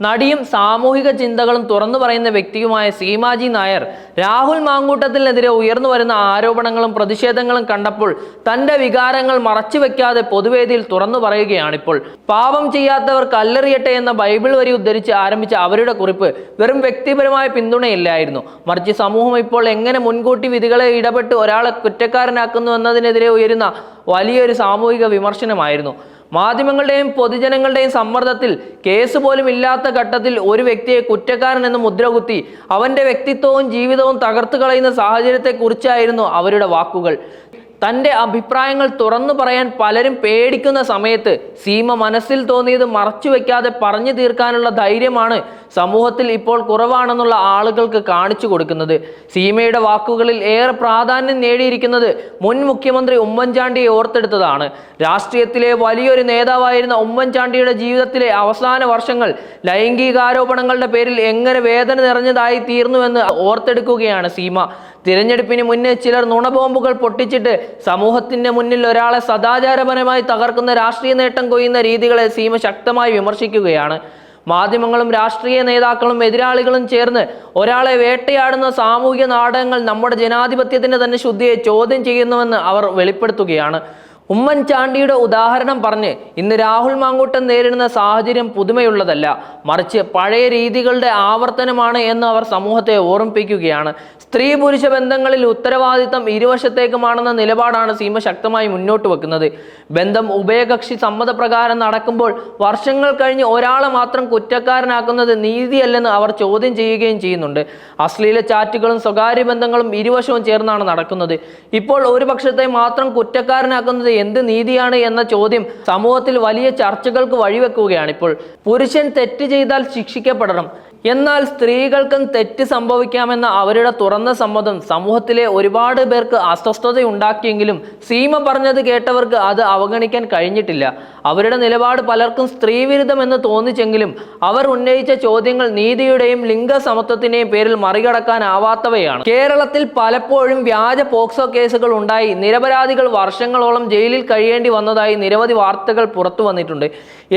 നടിയും സാമൂഹിക ചിന്തകളും തുറന്നു പറയുന്ന വ്യക്തിയുമായ സീമാജി നായർ രാഹുൽ മാങ്കൂട്ടത്തിനെതിരെ ഉയർന്നു വരുന്ന ആരോപണങ്ങളും പ്രതിഷേധങ്ങളും കണ്ടപ്പോൾ തന്റെ വികാരങ്ങൾ മറച്ചു വെക്കാതെ പൊതുവേദിയിൽ തുറന്നു പറയുകയാണിപ്പോൾ. പാപം ചെയ്യാത്തവർ കല്ലെറിയട്ടെ എന്ന ബൈബിൾ വരി ഉദ്ധരിച്ച് ആരംഭിച്ച അവരുടെ കുറിപ്പ് വെറും വ്യക്തിപരമായ പിന്തുണയില്ലായിരുന്നു. മറിച്ച് സമൂഹം ഇപ്പോൾ എങ്ങനെ മുൻകൂട്ടി വിധികളെ ഇടപെട്ട് ഒരാളെ കുറ്റക്കാരനാക്കുന്നു എന്നതിനെതിരെ ഉയരുന്ന വലിയൊരു സാമൂഹിക വിമർശനമായിരുന്നു. മാധ്യമങ്ങളുടെയും പൊതുജനങ്ങളുടെയും സമ്മർദ്ദത്തിൽ കേസ് പോലും ഇല്ലാത്ത ഘട്ടത്തിൽ ഒരു വ്യക്തിയെ കുറ്റക്കാരൻ എന്ന് മുദ്രകുത്തി അവന്റെ വ്യക്തിത്വവും ജീവിതവും തകർത്തു കളയുന്ന സാഹചര്യത്തെക്കുറിച്ചായിരുന്നു അവരുടെ വാക്കുകൾ. തന്റെ അഭിപ്രായങ്ങൾ തുറന്നു പറയാൻ പലരും പേടിക്കുന്ന സമയത്ത് സീമ മനസ്സിൽ തോന്നിയത് മറച്ചു വയ്ക്കാതെ പറഞ്ഞു തീർക്കാനുള്ള ധൈര്യമാണ് സമൂഹത്തിൽ ഇപ്പോൾ കുറവാണെന്നുള്ള ആളുകൾക്ക് കാണിച്ചു കൊടുക്കുന്നത്. സീമയുടെ വാക്കുകളിൽ ഏറെ പ്രാധാന്യം നേടിയിരിക്കുന്നത് മുൻ മുഖ്യമന്ത്രി ഉമ്മൻചാണ്ടിയെ ഓർത്തെടുത്തതാണ്. രാഷ്ട്രീയത്തിലെ വലിയൊരു നേതാവായിരുന്ന ഉമ്മൻചാണ്ടിയുടെ ജീവിതത്തിലെ അവസാന വർഷങ്ങൾ ലൈംഗികാരോപണങ്ങളുടെ പേരിൽ എങ്ങനെ വേദന നിറഞ്ഞതായി തീർന്നുവെന്ന് ഓർത്തെടുക്കുകയാണ് സീമ. തിരഞ്ഞെടുപ്പിന് മുന്നേ ചിലർ നുണബോംബുകൾ പൊട്ടിച്ചിട്ട് സമൂഹത്തിന്റെ മുന്നിൽ ഒരാളെ സദാചാരപരമായി തകർക്കുന്ന രാഷ്ട്രീയ നേട്ടം കൊയ്യുന്ന രീതികളെ സീമ ശക്തമായി വിമർശിക്കുകയാണ്. മാധ്യമങ്ങളും രാഷ്ട്രീയ നേതാക്കളും എതിരാളികളും ചേർന്ന് ഒരാളെ വേട്ടയാടുന്ന സാമൂഹിക നാടകങ്ങൾ നമ്മുടെ ജനാധിപത്യത്തിന്റെ തന്നെ ശുദ്ധിയെ ചോദ്യം ചെയ്യുന്നുവെന്ന് അവർ വെളിപ്പെടുത്തുകയാണ്. ഉമ്മൻചാണ്ടിയുടെ ഉദാഹരണം പറഞ്ഞ് ഇന്ന് രാഹുൽ മാങ്കൂട്ടൻ നേരിടുന്ന സാഹചര്യം പുതുമയുള്ളതല്ല. മറിച്ച് പഴയ രീതികളുടെ ആവർത്തനമാണ് എന്ന് അവർ സമൂഹത്തെ ഓർമ്മിപ്പിക്കുകയാണ്. സ്ത്രീ പുരുഷ ബന്ധങ്ങളിൽ ഉത്തരവാദിത്തം ഇരുവശത്തേക്കുമാണെന്ന നിലപാടാണ് സീമ ശക്തമായി മുന്നോട്ട് വെക്കുന്നത്. ബന്ധം ഉഭയകക്ഷി സമ്മതപ്രകാരം നടക്കുമ്പോൾ വർഷങ്ങൾ കഴിഞ്ഞ് ഒരാളെ മാത്രം കുറ്റക്കാരനാക്കുന്നത് നീതിയല്ലെന്ന് അവർ ചോദ്യം ചെയ്യുകയും ചെയ്യുന്നുണ്ട്. അശ്ലീല ചാറ്റുകളും സ്വകാര്യ ബന്ധങ്ങളും ഇരുവശവും ചേർന്നാണ് നടക്കുന്നത്. ഇപ്പോൾ ഒരു പക്ഷത്തെ മാത്രം കുറ്റക്കാരനാക്കുന്നത് എന്ത് നീതിയാണ് എന്ന ചോദ്യം സമൂഹത്തിൽ വലിയ ചർച്ചകൾക്ക് വഴിവെക്കുകയാണ് ഇപ്പോൾ പുരുഷൻ തെറ്റ് ചെയ്താൽ ശിക്ഷിക്കപ്പെടണം. എന്നാൽ സ്ത്രീകൾക്കും തെറ്റ് സംഭവിക്കാമെന്ന അവരുടെ തുറന്ന സമ്മതം സമൂഹത്തിലെ ഒരുപാട് പേർക്ക് അസ്വസ്ഥതയുണ്ടാക്കിയെങ്കിലും സീമ പറഞ്ഞത് കേട്ടവർക്ക് അത് അവഗണിക്കാൻ കഴിഞ്ഞിട്ടില്ല. അവരുടെ നിലപാട് പലർക്കും സ്ത്രീവിരുദ്ധമെന്ന് തോന്നിച്ചെങ്കിലും അവർ ഉന്നയിച്ച ചോദ്യങ്ങൾ നീതിയുടെയും ലിംഗസമത്വത്തിന്റെയും പേരിൽ മറികടക്കാനാവാത്തവയാണ്. കേരളത്തിൽ പലപ്പോഴും വ്യാജ പോക്സോ കേസുകൾ ഉണ്ടായി നിരപരാധികൾ വർഷങ്ങളോളം ജയിലിൽ കഴിയേണ്ടി വന്നതായി നിരവധി വാർത്തകൾ പുറത്തു വന്നിട്ടുണ്ട്.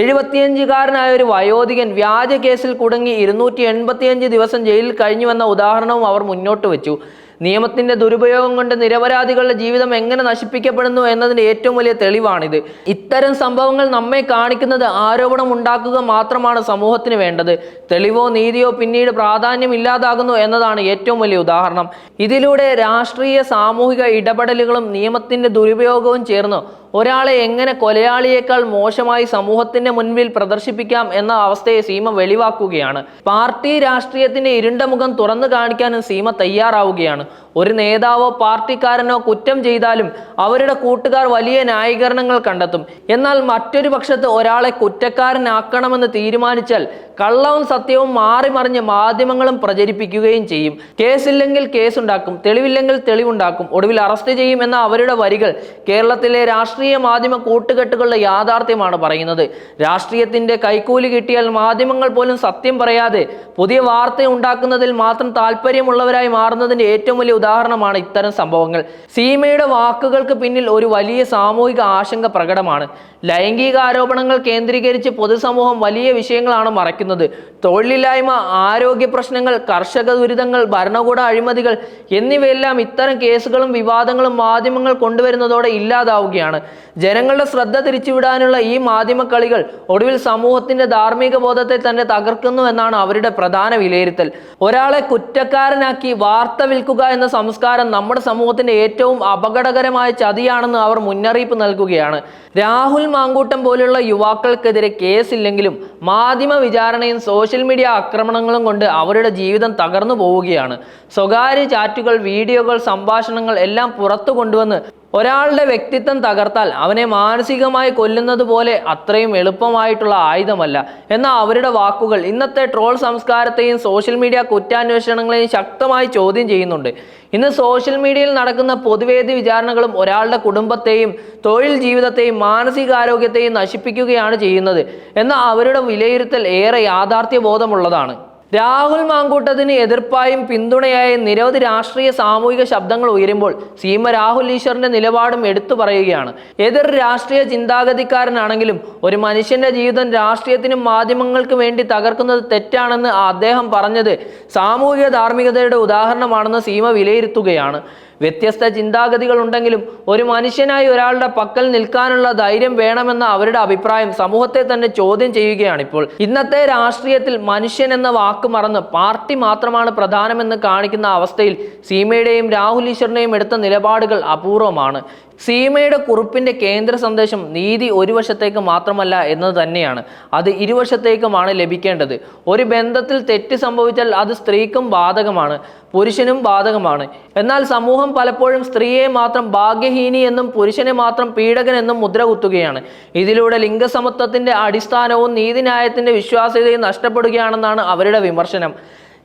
എഴുപത്തിയഞ്ചുകാരനായ ഒരു വയോധികൻ വ്യാജ കേസിൽ കുടുങ്ങി ഇരുന്നൂറ്റി എൺപത്തിയഞ്ച് ദിവസം ജയിലിൽ കഴിഞ്ഞുവെന്ന ഉദാഹരണവും അവർ മുന്നോട്ട് വെച്ചു. നിയമത്തിന്റെ ദുരുപയോഗം കൊണ്ട് നിരപരാധികളുടെ ജീവിതം എങ്ങനെ നശിപ്പിക്കപ്പെടുന്നു എന്നതിന്റെ ഏറ്റവും വലിയ തെളിവാണിത്. ഇത്തരം സംഭവങ്ങൾ നമ്മെ കാണിക്കുന്നത് ആരോപണം ഉണ്ടാക്കുക മാത്രമാണ് സമൂഹത്തിന് വേണ്ടത്. തെളിവോ നീതിയോ പിന്നീട് പ്രാധാന്യം ഇല്ലാതാകുന്നു എന്നതാണ് ഏറ്റവും വലിയ ഉദാഹരണം. ഇതിലൂടെ രാഷ്ട്രീയ സാമൂഹിക ഇടപെടലുകളും നിയമത്തിന്റെ ദുരുപയോഗവും ചേർന്ന്. ഒരാളെ എങ്ങനെ കൊലയാളിയേക്കാൾ മോശമായി സമൂഹത്തിന്റെ മുൻപിൽ പ്രദർശിപ്പിക്കാം എന്ന അവസ്ഥയെ സീമ വെളിവാക്കുകയാണ്. പാർട്ടി രാഷ്ട്രീയത്തിന്റെ ഇരുണ്ട മുഖം തുറന്നു കാണിക്കാനും സീമ തയ്യാറാവുകയാണ്. ഒരു നേതാവോ പാർട്ടിക്കാരനോ കുറ്റം ചെയ്താലും അവരുടെ കൂട്ടുകാർ വലിയ ന്യായീകരണങ്ങൾ കണ്ടെത്തും. എന്നാൽ മറ്റൊരു പക്ഷത്ത് ഒരാളെ കുറ്റക്കാരനാക്കണമെന്ന് തീരുമാനിച്ചാൽ കള്ളവും സത്യവും മാറി മറിഞ്ഞ് മാധ്യമങ്ങളും പ്രചരിപ്പിക്കുകയും ചെയ്യും. കേസില്ലെങ്കിൽ കേസുണ്ടാക്കും തെളിവില്ലെങ്കിൽ തെളിവുണ്ടാക്കും ഒടുവിൽ അറസ്റ്റ് ചെയ്യും എന്ന അവരുടെ വരികൾ കേരളത്തിലെ രാഷ്ട്രീയ മാധ്യമ കൂട്ടുകെട്ടുകളുടെ യാഥാർത്ഥ്യമാണ് പറയുന്നത്. രാഷ്ട്രീയത്തിന്റെ കൈക്കൂലി കിട്ടിയാൽ മാധ്യമങ്ങൾ പോലും സത്യം പറയാതെ പുതിയ വാർത്ത ഉണ്ടാക്കുന്നതിൽ മാത്രം താല്പര്യമുള്ളവരായി മാറുന്നതിന്റെ ഏറ്റവും വലിയ ഉദാഹരണമാണ് ഇത്തരം സംഭവങ്ങൾ. സീമയുടെ വാക്കുകൾക്ക് പിന്നിൽ ഒരു വലിയ സാമൂഹിക ആശങ്ക പ്രകടമാണ്. ലൈംഗിക ആരോപണങ്ങൾ കേന്ദ്രീകരിച്ച് പൊതുസമൂഹം വലിയ വിഷയങ്ങളാണ് മറയ്ക്കുന്നത്. തൊഴിലില്ലായ്മ ആരോഗ്യ പ്രശ്നങ്ങൾ കർഷക ദുരിതങ്ങൾ ഭരണകൂട അഴിമതികൾ എന്നിവയെല്ലാം ഇത്തരം കേസുകളും വിവാദങ്ങളും മാധ്യമങ്ങൾ കൊണ്ടുവരുന്നതോടെ ഇല്ലാതാവുകയാണ്. ജനങ്ങളുടെ ശ്രദ്ധ തിരിച്ചുവിടാനുള്ള ഈ മാധ്യമ കളികൾ ഒടുവിൽ സമൂഹത്തിന്റെ ധാർമ്മിക ബോധത്തെ തന്നെ തകർക്കുന്നു എന്നാണ് അവരുടെ പ്രധാന വിലയിരുത്തൽ. ഒരാളെ കുറ്റക്കാരനാക്കി വാർത്ത വിൽക്കുക എന്ന സംസ്കാരം നമ്മുടെ സമൂഹത്തിന്റെ ഏറ്റവും അപകടകരമായ ചതിയാണെന്ന് അവർ മുന്നറിയിപ്പ് നൽകുകയാണ്. രാഹുൽ മാങ്കൂട്ടം പോലുള്ള യുവാക്കൾക്കെതിരെ കേസില്ലെങ്കിലും മാധ്യമ വിചാരണയും സോഷ്യൽ മീഡിയ ആക്രമണങ്ങളും കൊണ്ട് അവരുടെ ജീവിതം തകർന്നു പോവുകയാണ്. സ്വകാര്യ ചാറ്റുകൾ വീഡിയോകൾ സംഭാഷണങ്ങൾ എല്ലാം പുറത്തു കൊണ്ടുവന്ന് ഒരാളുടെ വ്യക്തിത്വം തകർത്താൽ അവനെ മാനസികമായി കൊല്ലുന്നത് പോലെ അത്രയും എളുപ്പമായിട്ടുള്ള ആയുധമല്ല. എന്നാൽ അവരുടെ വാക്കുകൾ ഇന്നത്തെ ട്രോൾ സംസ്കാരത്തെയും സോഷ്യൽ മീഡിയ കുറ്റാന്വേഷണങ്ങളെയും ശക്തമായി ചോദ്യം ചെയ്യുന്നുണ്ട്. ഇന്ന് സോഷ്യൽ മീഡിയയിൽ നടക്കുന്ന പൊതുവേദി വിചാരണകളും ഒരാളുടെ കുടുംബത്തെയും തൊഴിൽ ജീവിതത്തെയും മാനസികാരോഗ്യത്തെയും നശിപ്പിക്കുകയാണ് ചെയ്യുന്നത്. എന്നാൽ അവരുടെ വിലയിരുത്തൽ ഏറെ യാഥാർത്ഥ്യ ബോധമുള്ളതാണ് രാഹുൽ മാങ്കൂട്ടത്തിന് എതിർപ്പായും പിന്തുണയായും നിരവധി രാഷ്ട്രീയ സാമൂഹിക ശബ്ദങ്ങൾ ഉയരുമ്പോൾ സീമ രാഹുൽ ഈശ്വറിന്റെ നിലപാടും എടുത്തു പറയുകയാണ്. എതിർ രാഷ്ട്രീയ ചിന്താഗതിക്കാരനാണെങ്കിലും ഒരു മനുഷ്യന്റെ ജീവിതം രാഷ്ട്രീയത്തിനും മാധ്യമങ്ങൾക്കും വേണ്ടി തകർക്കുന്നത് തെറ്റാണെന്ന് അദ്ദേഹം പറഞ്ഞത് സാമൂഹിക ധാർമ്മികതയുടെ ഉദാഹരണമാണെന്ന് സീമ വിലയിരുത്തുകയാണ്. വ്യത്യസ്ത ചിന്താഗതികൾ ഉണ്ടെങ്കിലും ഒരു മനുഷ്യനായി ഒരാളുടെ പക്കൽ നിൽക്കാനുള്ള ധൈര്യം വേണമെന്ന അവരുടെ അഭിപ്രായം സമൂഹത്തെ തന്നെ ചോദ്യം ചെയ്യുകയാണ് ഇപ്പോൾ ഇന്നത്തെ രാഷ്ട്രീയത്തിൽ മനുഷ്യൻ എന്ന വാക്ക് മറന്ന് പാർട്ടി മാത്രമാണ് പ്രധാനമെന്ന് കാണിക്കുന്ന അവസ്ഥയിൽ സീമയുടെയും രാഹുൽ ഈശ്വറിനെയും എടുത്ത നിലപാടുകൾ അപൂർവമാണ്. സീമയുടെ കുറിപ്പിന്റെ കേന്ദ്ര സന്ദേശം നീതി ഒരു വശത്തേക്ക് മാത്രമല്ല എന്നത് തന്നെയാണ്. അത് ഇരുവശത്തേക്കുമാണ് ലഭിക്കേണ്ടത്. ഒരു ബന്ധത്തിൽ തെറ്റ് സംഭവിച്ചാൽ അത് സ്ത്രീക്കും ബാധകമാണ് പുരുഷനും ബാധകമാണ്. എന്നാൽ സമൂഹം പലപ്പോഴും സ്ത്രീയെ മാത്രം ഭാഗ്യഹീനി എന്നും പുരുഷനെ മാത്രം പീഡകൻ എന്നും മുദ്ര കുത്തുകയാണ്. ഇതിലൂടെ ലിംഗസമത്വത്തിന്റെ അടിസ്ഥാനവും നീതിന്യായത്തിന്റെ വിശ്വാസ്യതയും നഷ്ടപ്പെടുകയാണെന്നാണ് അവരുടെ വിമർശനം.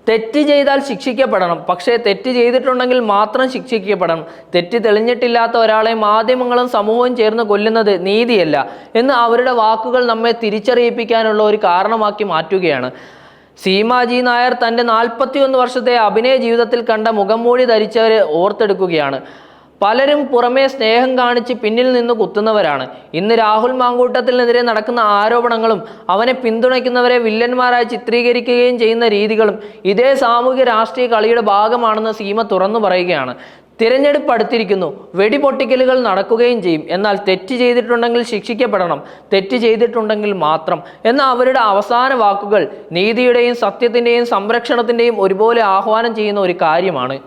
തെറ്റ് ചെയ്താൽ ശിക്ഷിക്കപ്പെടണം. പക്ഷേ തെറ്റ് ചെയ്തിട്ടുണ്ടെങ്കിൽ മാത്രം ശിക്ഷിക്കപ്പെടണം. തെറ്റ് തെളിഞ്ഞിട്ടില്ലാത്ത ഒരാളെ മാധ്യമങ്ങളും സമൂഹവും ചേർന്ന് കൊല്ലുന്നത് നീതിയല്ല എന്ന് അവരുടെ വാക്കുകൾ നമ്മെ തിരിച്ചറിയിപ്പിക്കാനുള്ള ഒരു കാരണമാക്കി മാറ്റുകയാണ്. സീമാജി നായർ തന്റെ നാൽപ്പത്തിയൊന്ന് വർഷത്തെ അഭിനയ ജീവിതത്തിൽ കണ്ട മുഖംമൂടി ധരിച്ചവരെ ഓർത്തെടുക്കുകയാണ്. പലരും പുറമേ സ്നേഹം കാണിച്ച് പിന്നിൽ നിന്ന് കുത്തുന്നവരാണ്. ഇന്ന് രാഹുൽ മാങ്കൂട്ടത്തിനെതിരെ നടക്കുന്ന ആരോപണങ്ങളും അവനെ പിന്തുണയ്ക്കുന്നവരെ വില്ലന്മാരായി ചിത്രീകരിക്കുകയും ചെയ്യുന്ന രീതികളും ഇതേ സാമൂഹ്യ രാഷ്ട്രീയ കളിയുടെ ഭാഗമാണെന്ന് സീമ തുറന്നു പറയുകയാണ്. തിരഞ്ഞെടുപ്പ് അടുത്തിരിക്കുന്നു. വെടിപൊട്ടിക്കലുകൾ നടക്കുകയും ചെയ്യും. എന്നാൽ തെറ്റ് ചെയ്തിട്ടുണ്ടെങ്കിൽ ശിക്ഷിക്കപ്പെടണം. തെറ്റ് ചെയ്തിട്ടുണ്ടെങ്കിൽ മാത്രം. എന്ന അവരുടെ അവസാന വാക്കുകൾ നീതിയുടെയും സത്യത്തിന്റെയും സംരക്ഷണത്തിന്റെയും ഒരുപോലെ ആഹ്വാനം ചെയ്യുന്ന ഒരു കാര്യമാണ്.